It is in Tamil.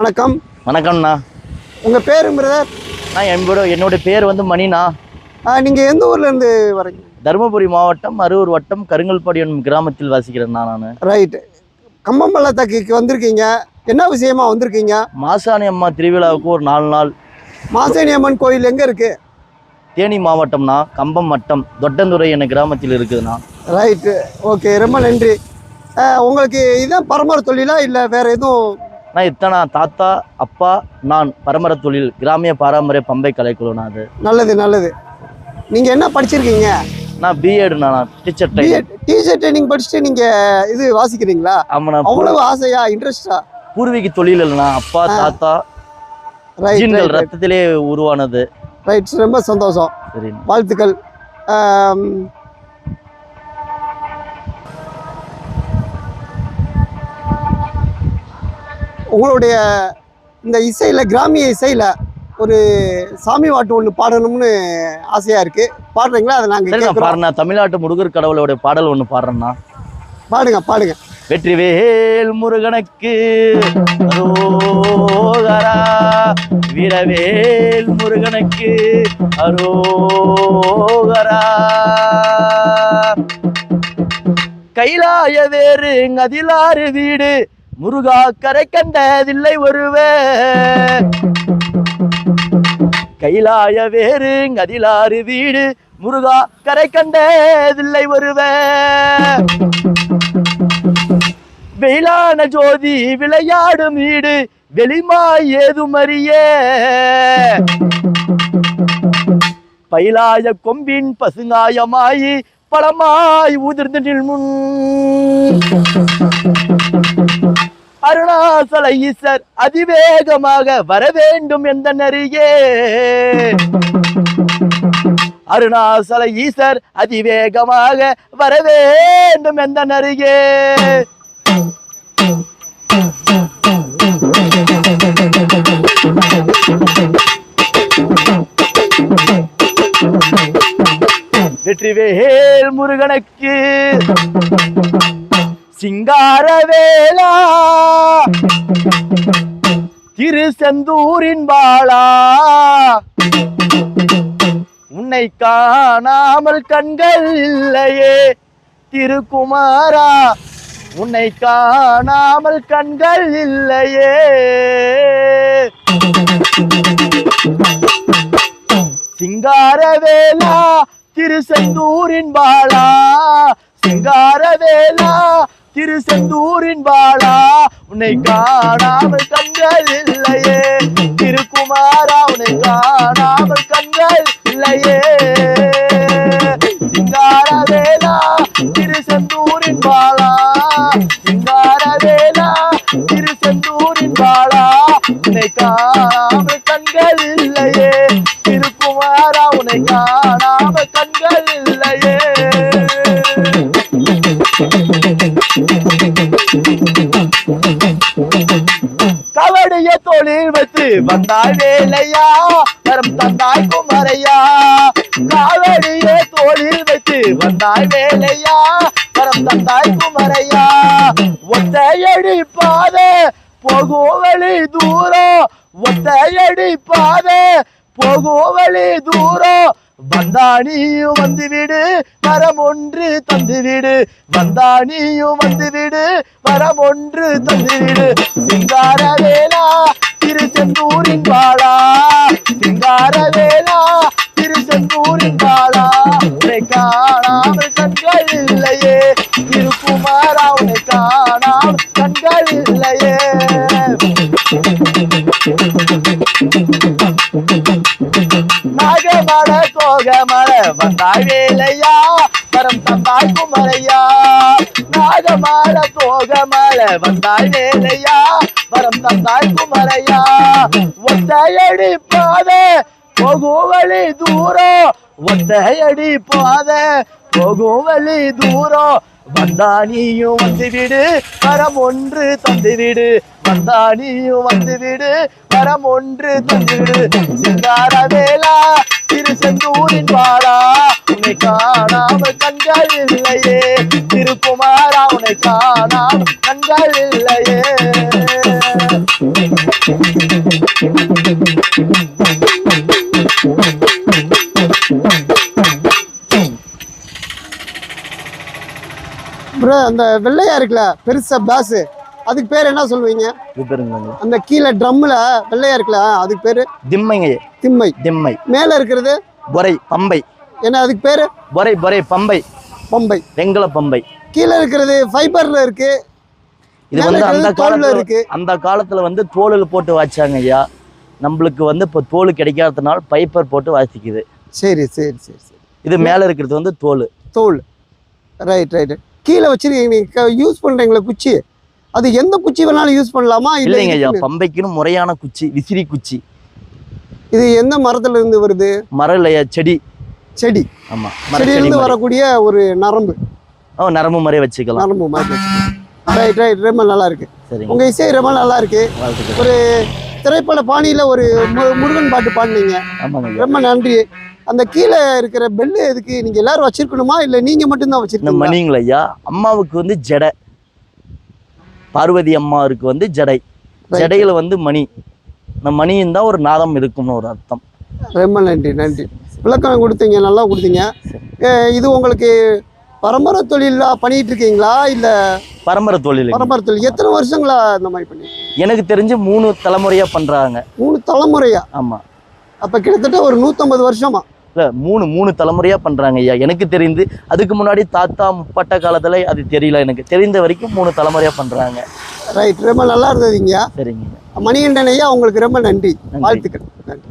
வணக்கம். வணக்கம்ண்ணா. உங்கள் பேர் பிரதர் நான் என்னோட என்னோட பேர் வந்து மணிண்ணா. நீங்கள் எந்த ஊர்லேருந்து வரீங்க? தருமபுரி மாவட்டம் அரூர் வட்டம் கருங்கல்பாடி என்னும் கிராமத்தில் வசிக்கிறேன் நான். ரைட்டு கம்பம் பள்ளத்தாக்குக்கு வந்திருக்கீங்க. என்ன விஷயமா வந்திருக்கீங்க? மாசாணி அம்மா திருவிழாவுக்கு ஒரு நாலு நாள். மாசேனி அம்மன் கோயில் எங்கே இருக்குது தேனி மாவட்டம்னா கம்பம் வட்டம் தொட்டந்துறை என்ற கிராமத்தில் இருக்குதுண்ணா. ரைட்டு ஓகே ரொம்ப நன்றி. உங்களுக்கு இதான் பரம்பரை தொழிலா இல்லை வேற எதுவும் நான் இத்தனை தாத்தா அப்பா நான் பரம்பர தொழில் கிராமிய பாரம்பரிய பம்பை கலைக்குழுண்ணா அது. நல்லது நல்லது. நீங்கள் என்ன படிச்சிருக்கீங்க? நான் பிஎட்ண்ணா teacher time BEd teacher training படிச்சுட்டு நீங்கள் இது வாசிக்கிறீங்களா? ஆமாண்ணா அவ்வளவு ஆசையா இன்ட்ரெஸ்டா பூர்வீக தொழில் இல்லைண்ணா அப்பா தாத்தா ஜீன்கள் ரத்தத்திலே உருவானது. ரைட் ரொம்ப சந்தோஷம். சரிண்ணா. வாழ்த்துக்கள். உங்களுடைய இந்த இசையில் கிராமிய இசையில் ஒரு சாமி பாட்டு ஒன்று பாடணும்னு ஆசையாக இருக்குது பாடுறீங்களா? அதை நாங்கள் பாருண்ணா தமிழ்நாட்டு முருகர் கடவுளோட பாடல் ஒன்று பாடுறேண்ணா. பாடுங்க பாடுங்க. வெற்றிவேல் முருகனுக்கு அரோகரா வீரவேல் முருகனுக்கு அரோகரா. கைலாய வேறு அதிலாறு வீடு முருகா கரை கண்டதில்லை ஒருவே. கைலாய வேறு கதிலாறு வீடு முருகா கரை கண்டதில்லை ஒருவே. வெயிலான ஜோதி விளையாடும் வீடு வெளிமாய் ஏதுமறியே. பயிலாய கொம்பின் பசுங்காயமாயி பழமாய் உதிர்ந்து நில் முன் அருணாசல ஈசர் அதிவேகமாக வர வேண்டும் எந்த நரியே அருணாசல ஈசர் அதிவேகமாக வர வேண்டும் எந்த நருகே வெற்றிவேல் முருகனுக்கு சிங்காரவேலா திருச்செந்தூரின் பாலா உன்னை காணாமல் கண்கள் இல்லையே திருக்குமாரா. உன்னை காணாமல் கண்கள் இல்லையே சிங்காரவேலா திருச்செந்தூரின் பாலா சிங்காரவேலா திரு செந்தூரின் பாலா உன்னை காணாமல் கண்கள் இல்லையே. திருக்குமாரா உன்னை காணாமல் கண்கள் இல்லையே. சிங்காரவேலா திரு செந்தூரின் பாலா சிங்காரவேலா திரு செந்தூரின் பாலா உன்னை காணாமல் கவடைய தொழில் வைத்து வந்தாள் வேலையா? வரம் தந்தாய் குமரையா? காவடிய தொழில் வைத்து வந்தாய் வேலையா? வரம் தந்தாய் குமரையா? ஒத்தையடி பாத போகும் வழி தூரம். ஒத்தையடி பாத போகும் வழி தூரம். வந்தானியும் வந்துவிடு வரம் ஒன்று தந்துவிடு. வந்தானியும் வந்துவிடு வரம் ஒன்று தந்துவிடு. சிங்கார சிங்காரவேலா திருச்செந்தூரின் பாலா சிங்காரவேலா திருச்செந்தூரின் பாலா உன்னை காணாமல் கண்கள் இல்லையே. திருக்குமாரா உன்னை காணாமல் கண்கள் இல்லையே. நாகமர வந்தாய் வேலையா? வரம் தந்தாய் குமரையா? நாகமாட கோகமல வந்தாய் வேலையா? வரம் தந்தாய் குமரையா? ஒத்தையடி பாத போகும் வழி தூரம் ஒத்தையடி பாத போகும் வழி தூரம் வந்தானியும் வந்துவிடு வரம் ஒன்று தந்துவிடு வந்தானியும் வந்துவிடு வரம் ஒன்று தந்துவிடு சிங்காரவேலா திருச்செந்தூரின் பாடா உன்னை காணாமல் கண்கள் இல்லையே. திருக்குமாரா உன்னை காணாமல் கண்கள் இல்லையே. ப்ரோ அந்த வெள்ளையா இருக்குல்ல? பெருசா பாசு. அதுக்கு பேர் என்ன சொல்லுவீங்க? அந்த கீழே ட்ரம்ல வெள்ளையா இருக்குல்ல அதுக்கு பேரு? திம்மைங்க. திம்மை. திம்மை. மேல இருக்கிறது? பொறை பம்பை. என்ன அதுக்கு பேரு? பொறை பொறை பம்பை. பம்பை. வெங்கல பம்பை. கீழே இருக்கிறது ஃபைபர்ல இருக்கு. இது வந்து அந்த காலத்துல இருக்கு. அந்த காலத்துல வந்து தோலில் போட்டு வாய்ச்சாங்க ஐயா. நம்மளுக்கு வந்து இப்போ தோல் கிடைக்காததுனால பைப்பர் போட்டு வாசிக்குது. சரி சரி சரி சரி. இது மேல இருக்கிறது வந்து தோல். தோல். ரைட் ரைட் கீழே வச்சிருக்கீங்க யூஸ் பண்றீங்களா குச்சி. அது எந்த குச்சி வேணாலும் யூஸ் பண்ணலாமா? இல்ல இல்லைங்க ஐயா பம்பைக்குன்னு முறையான குச்சி விசிறி குச்சி. இது எந்த மரத்துல இருந்து வருது? மரம் இல்லையா செடி. செடி. ஆமா செடியில மரச்செடி இருந்து மாதிரி. வரக்கூடிய ஒரு நரம்பு. ஓ நரம்பு மாதிரி வச்சுக்கலாம். நரம்பு மாதிரி ரைட் ரைட் ரொம்ப நல்லா இருக்கு. சரிங்க. உங்க இசை ரொம்ப நல்லா இருக்கு. ஒரு திரைப்பட பாணியில ஒரு முருகன் பாட்டு பாடுனீங்க. ரொம்ப நன்றி. அந்த கீழே இருக்கிற பெல்லு எதுக்கு? நீங்க எல்லாரும் வச்சிருக்கணுமா? இல்ல நீங்க மட்டும்தான் வச்சிருக்கீங்க மணிங்கள ஐயா அம்மாவுக்கு வந்து ஜடை. பார்வதி அம்மாவுக்கு வந்து ஜடை. ஜடையில வந்து மணி. இந்த மணியும் தான் ஒரு நாதம் இருக்கும்னு ஒரு அர்த்தம். ரொம்ப நன்றி நன்றி. விளக்கம் கொடுத்தீங்க நல்லா கொடுத்தீங்க. இது உங்களுக்கு பரம்பரை தொழிலா பண்ணிட்டு இருக்கீங்களா இல்ல பரம்பரை தொழில். பரம்பரை தொழில்? எத்தனை வருஷங்களா இந்த மாதிரி பண்ணி? எனக்கு தெரிஞ்சு மூணு தலைமுறையா பண்றாங்க. மூணு தலைமுறையா? ஆமா. அப்ப கிட்டத்தட்ட ஒரு நூத்தம்பது வருஷமா? இல்ல மூணு மூணு தலைமுறையா பண்றாங்க ஐயா. எனக்கு தெரிந்து அதுக்கு முன்னாடி தாத்தா முப்பட்ட காலத்துல அது தெரியல எனக்கு. தெரிந்த வரைக்கும் மூணு தலைமுறையா பண்றாங்க. ரைட் ரொம்ப நல்லா இருந்ததுங்க சரிங்க. மணிகண்டன் ஐயா உங்களுக்கு ரொம்ப நன்றி. நன்றி. வாழ்த்துக்கள். நன்றி.